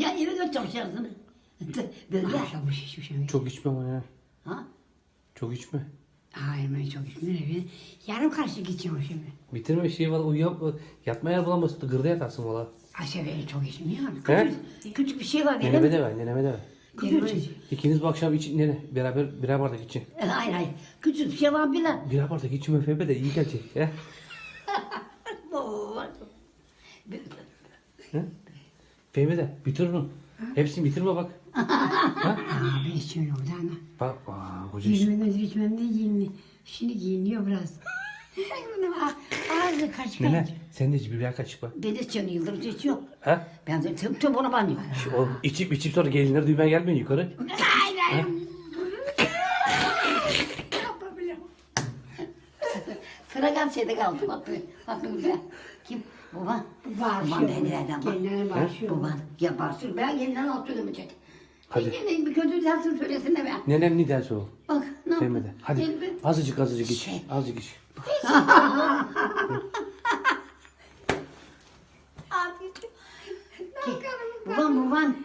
Ya eve götüreceksin. Böyle. Akşam bu hiçbir şey. Çok içme ama ya. Ha? Çok içme. Hayır ben çok içmiyorum. Ben yarım karışık içiyorum şimdi. Bitirme şey var uyuyap yatma yer bulamazsın gırda yatarsın valla. Ayşe ben çok içmiyorum. He? Küçük, küçük bir şey var. Neneme Neneme de ver neneme de ver. Küçük. İkiniz bu akşam için nene beraber birer bardak için. Hayır hayır. Küçük bir şey var bile. Birer bardak için Mefebe de iyi gelecek. He? Bir- He? Fehmi de bitir onu. Hepsini bitirme bak. Aa, ben da ana. Bak aa, koca iş. Yirmi içmem de giyiniyor. Şimdi giyiniyor biraz. Bunun ağ- ağzı kaç Nene kaç. sen de iç birer kaşık bak. Ben de içiyorum yıldırıcı içiyorum. Ha? Ben de tüm tüm ona banıyorum. Şu, o, içip içip sonra gelinler düğmen gelmiyor yukarı. Hayır hayır. Sıra şeyde kaldı. Bak bak burada. Kim? Baba. Babam beni nereden bak. Kendine başlıyor. Baban. Ya barsın. Ben yeniden alt söylemeyecek. Hadi. Yine bir kötü dersin söylesin de ben. Nenem ne derse o. Bak ne yaptın? de. Hadi Elbet. azıcık azıcık iç. Şey. Azıcık iç. Ki, Babam babam.